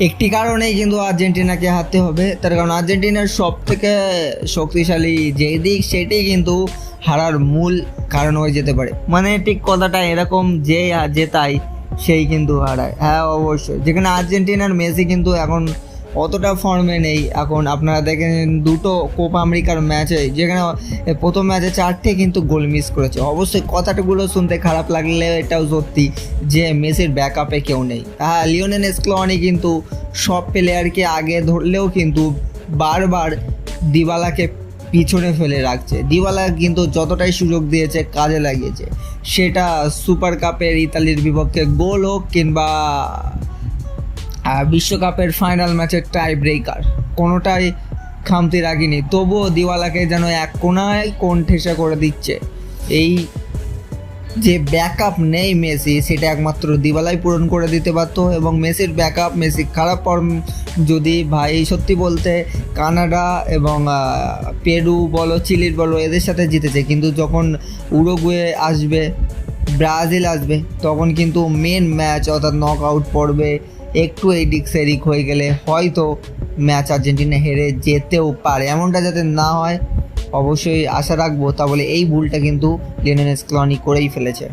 একটি কারণেই কিন্তু আর্জেন্টিনাকে হারতে হবে। তার কারণ আর্জেন্টিনার সব থেকে শক্তিশালী যে দিক, সেটি কিন্তু হারার মূল কারণ হয়ে যেতে পারে। মানে ঠিক কথাটা এরকম যে তাই সেই কিন্তু হারায়। হ্যাঁ অবশ্যই। যেখানে আর্জেন্টিনার মেসি কিন্তু এখন অতটা ফর্মে নেই। এখন আপনারা দেখেন দুটো কোপা আমেরিকার ম্যাচে যেখানে প্রথম ম্যাচে চারটে কিন্তু গোল মিস করেছে। অবশ্যই কথাটাগুলো শুনতে খারাপ লাগলে এটাও সত্যি যে মেসির ব্যাকআপে কেউ নেই। হ্যাঁ লিওনেল স্ক্লোয়ানি কিন্তু সব প্লেয়ারকে আগে ধরলেও কিন্তু বারবার দিবালাকে পিছনে ফেলে রাখছে। দিবালা কিন্তু যতটাই সুযোগ দিয়েছে, কাজে লাগিয়েছে। সেটা সুপার কাপের ইতালির বিপক্ষে গোল হোক কিংবা বিশ্বকাপের ফাইনাল ম্যাচের টাই ব্রেকার কোনোটাই খামতি রাখিনি তবুও দিওয়ালাকে যেন এক কোনায় কোন ঠেসা করে দিচ্ছে। এই যে ব্যাকআপ নেই মেসি, সেটা একমাত্র দিওয়ালাই পূরণ করে দিতে পারতো এবং মেসির ব্যাকআপ মেসি খারাপ ফর্ম যদি ভাই সত্যি বলতে কানাডা এবং পেরু বলো, চিলির বলো, এদের সাথে জিতেছে। কিন্তু যখন উরুগুয়ে আসবে ব্রাজিল আসবে, তখন কিন্তু মেন ম্যাচ অর্থাৎ নক আউট পড়বে একটু এই দিক সেদিক হয়ে গেলে, হয়তো ম্যাচ আর্জেন্টিনা হেরে যেতেও পারে। এমনটা যাতে না হয়, অবশ্যই আশা রাখব, তাহলে এই ভুলটা কিন্তু লেনেন স্ক্লনি করেই ফেলেছে।